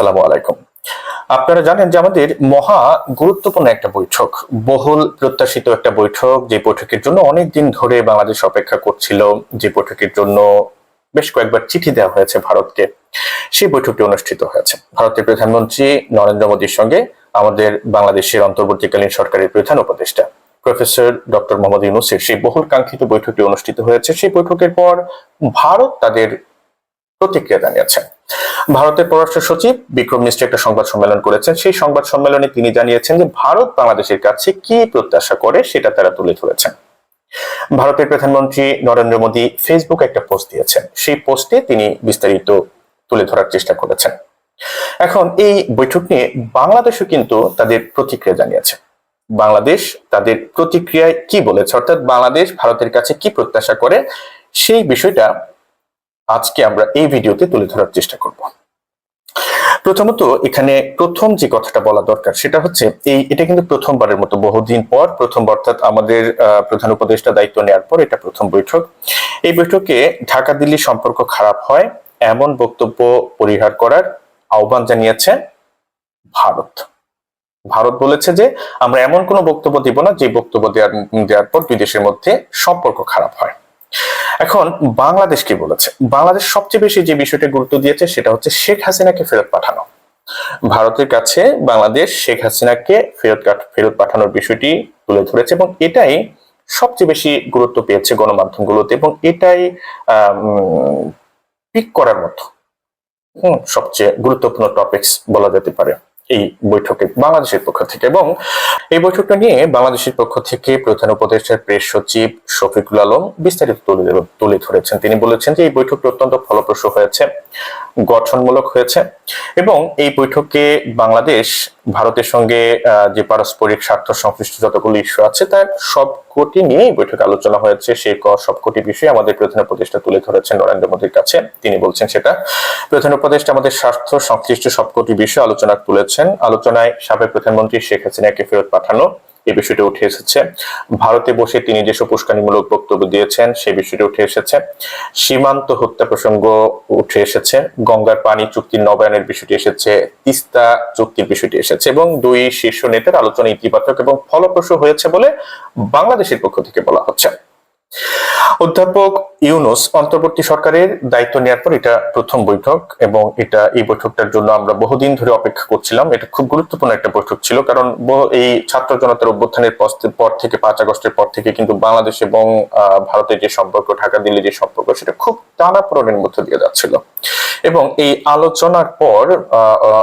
আসসালামু আলাইকুম। আপনারা জানেন যে আমাদের মহা গুরুত্বপূর্ণ একটা বৈঠক, বহুল প্রত্যাশিত একটা বৈঠক, যে বৈঠকের জন্য অনেক দিন ধরে বাংলাদেশ অপেক্ষা করছিল, যে বৈঠকের জন্য বেশ কয়েকবার চিঠি দেওয়া হয়েছে ভারতকে। সেই বৈঠকটি অনুষ্ঠিত হয়েছে। ভারতের প্রধানমন্ত্রী নরেন্দ্র মোদীর সঙ্গে আমাদের বাংলাদেশের অন্তর্বর্তীকালীন সরকারের প্রধান উপদেষ্টা, প্রফেসর ডক্টর মোহাম্মদ ইউনুসের সেই বহুল কাঙ্ক্ষিত বৈঠকটি অনুষ্ঠিত হয়েছে। সেই বৈঠকের পর ভারত তাদের প্রতিক্রিয়া জানিয়েছেন। ভারতের পররাষ্ট্র সচিব বিক্রম মিশ্র একটা সংবাদ সম্মেলন করেছেন। সেই সংবাদ সম্মেলনে তিনি জানিয়েছেন যে, ভারত বাংলাদেশের কাছে কি প্রত্যাশা করে সেটা তারা তুলে ধরেছেন। ভারতের প্রধানমন্ত্রী নরেন্দ্র মোদী ফেসবুকে একটা পোস্ট দিয়েছেন। সেই পোস্টে তিনি বিস্তারিত তুলে ধরার চেষ্টা করেছেন। এখন এই বৈঠক নিয়ে বাংলাদেশও কিন্তু তাদের প্রতিক্রিয়া জানিয়েছে। বাংলাদেশ তাদের প্রতিক্রিয়ায় কি বলেছে? অর্থাৎ বাংলাদেশ ভারতের কাছে কি প্রত্যাশা করে? সেই বিষয়টা আজকে আমরা এই ভিডিওতে তুলে ধরার চেষ্টা করব। প্রথমত এখানে প্রথম যে কথাটা বলা দরকার সেটা হচ্ছে এই এটা কিন্তু প্রথমবারের মতো, বহুদিন পর প্রথম অর্থাৎ আমাদের প্রধান উপদেষ্টা দায়িত্ব নেওয়ার পর এটা প্রথম বৈঠক। এই বৈঠকে ঢাকা দিল্লি সম্পর্ক খারাপ হয়, এমন বক্তব্য পরিহার করার আহ্বান জানিয়েছে ভারত। ভারত বলেছে যে, আমরা এমন কোনো বক্তব্য দিব না যে বক্তব্য দেওয়ার দেওয়ার পর দুই দেশের মধ্যে সম্পর্ক খারাপ হয়। এখন বাংলাদেশ কি বলেছে? বাংলাদেশ সবচেয়ে বেশি যে বিষয়টা গুরুত্ব দিয়েছে সেটা হচ্ছে শেখ হাসিনাকে ফেরত পাঠানো। ভারতের কাছে বাংলাদেশ শেখ হাসিনাকে ফেরত ফেরত পাঠানোর বিষয়টি তুলে ধরেছে এবং এটাই সবচেয়ে বেশি গুরুত্ব পেয়েছে গণমাধ্যমগুলোতে এবং এটাই পিক করার মতো হুম, সবচেয়ে গুরুত্বপূর্ণ টপিকস বলা যেতে পারে। এই বৈঠকে, বাংলাদেশের পক্ষ থেকে এবং এই বৈঠকটা নিয়ে বাংলাদেশের পক্ষ থেকে প্রধান উপদেষ্টার প্রেস সচিব শফিকুল আলম বিস্তারিত তুলে তুলে ধরেছেন। তিনি বলেছেন যে এই বৈঠকটি অত্যন্ত ফলপ্রসূ হয়েছে। গঠনমূলক হয়েছে এবং এই বৈঠকে বাংলাদেশ, ভারতের সঙ্গে যে পারস্পরিক স্বার্থ সংশ্লিষ্ট যতগুলো ইস্যু আছে, তার সবকটি নিয়ে বৈঠকে আলোচনা হয়েছে। সেই সবকটি বিষয়ে আমাদের প্রধান উপদেষ্টা তুলে ধরেছেন নরেন্দ্র মোদীর কাছে। তিনি বলছেন সেটা। প্রধান উপদেষ্টা আমাদের স্বার্থ সংশ্লিষ্ট সবকটি বিষয়ে আলোচনা তুলেছেন। আলোচনায় সাবেক প্রধানমন্ত্রী শেখ হাসিনাকে ফেরত পাঠানো এই বিষয়টি উঠে এসেছে। ভারতে বসে তিনি যেসব উস্কানিমূলক বক্তব্য দিয়েছেন সেই বিষয়টি উঠে এসেছে। সীমান্ত হত্যা প্রসঙ্গ উঠে এসেছে। গঙ্গার পানি চুক্তির নবায়নের বিষয়টি এসেছে। তিস্তা চুক্তির বিষয়টি এসেছে এবং দুই শীর্ষ নেতার আলোচনা ইতিবাচক এবং ফলপ্রসূ হয়েছে বলে বাংলাদেশের পক্ষ থেকে বলা হচ্ছে। অধ্যাপক ইউনুস অন্তর্বর্তী সরকারের দায়িত্ব নেওয়ার পর এটা প্রথম বৈঠক এবং এটা এই বৈঠকটার জন্য আমরা বহুদিন ধরে অপেক্ষা করছিলাম। এটা খুব গুরুত্বপূর্ণ একটা বৈঠক ছিল কারণ এই ছাত্র জনতার অভ্যুত্থানের পর- থেকে, পাঁচ আগস্টের পর থেকে কিন্তু বাংলাদেশ এবং ভারতের যে সম্পর্ক, ঢাকা দিল্লি যে সম্পর্ক, সেটা খুব টানাপোড়েনের মধ্যে দিয়ে যাচ্ছিল। এবং এই আলোচনার পর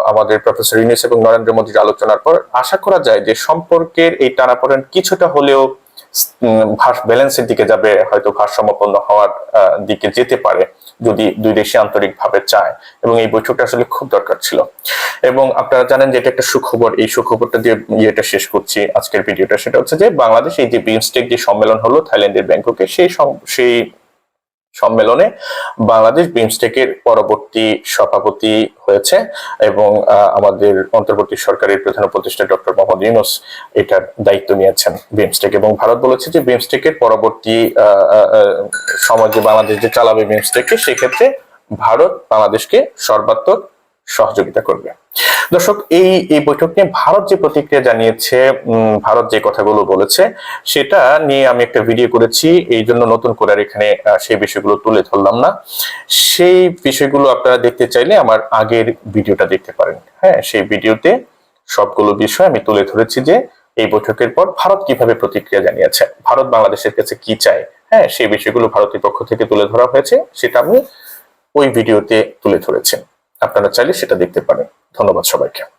আমাদের প্রফেসর ইউনুস এবং নরেন্দ্র মোদীর আলোচনার পর আশা করা যায় যে সম্পর্কের এই টানাপোড়েন কিছুটা হলেও ব্যালেন্সের দিকে যাবে, হয়তো ভারসাম্যপন্ন হওয়ার দিকে যেতে পারে যদি দুই দেশে আন্তরিক ভাবে চায়। এবং এই বৈঠকটা আসলে খুব দরকার ছিল। এবং আপনারা জানেন যে এটা একটা সুখবর। এই সুখবরটা দিয়ে ইয়েটা শেষ করছি আজকের ভিডিওটা। সেটা হচ্ছে যে বাংলাদেশ এই যে বিমস্টেক যে সম্মেলন হলো থাইল্যান্ডের ব্যাংককে, সেই সেই সম্মেলনে বাংলাদেশ বিমস্টেকের পরবর্তী সভাপতি হয়েছে এবং আমাদের অন্তর্বর্তী সরকারের প্রধান উপদেষ্টা ডক্টর মোহাম্মদ ইউনুস এটার দায়িত্ব নিয়েছেন বিমস্টেক এবং ভারত বলেছে যে বিমস্টেকের পরবর্তী সময় যে বাংলাদেশ যে চালাবে বিমস্টেককে সেক্ষেত্রে ভারত বাংলাদেশকে সর্বাত্মক সহযোগিতা করবে। দর্শক, এই এই বৈঠক নিয়ে ভারত যে প্রতিক্রিয়া জানিয়েছে ভারত যে কথাগুলো বলেছে, সেটা নিয়ে আমি একটা ভিডিও করেছি। এই জন্য নতুন করে আর এখানে সেই বিষয়গুলো তুলে ধরলাম না। সেই বিষয়গুলো আপনারা দেখতে চাইলে আমার আগের ভিডিওটা দেখতে পারেন। হ্যাঁ সেই ভিডিওতে সবগুলো বিষয় আমি তুলে ধরেছি যে, এই বৈঠকের পর ভারত কীভাবে প্রতিক্রিয়া জানিয়েছে, ভারত বাংলাদেশের কাছে কি চায়। হ্যাঁ সেই বিষয়গুলো ভারতের পক্ষ থেকে তুলে ধরা হয়েছে, সেটা আমি ওই ভিডিওতে তুলে ধরেছি। আপনারা চাইলে সেটা দেখতে পারেন। ধন্যবাদ সবাইকে।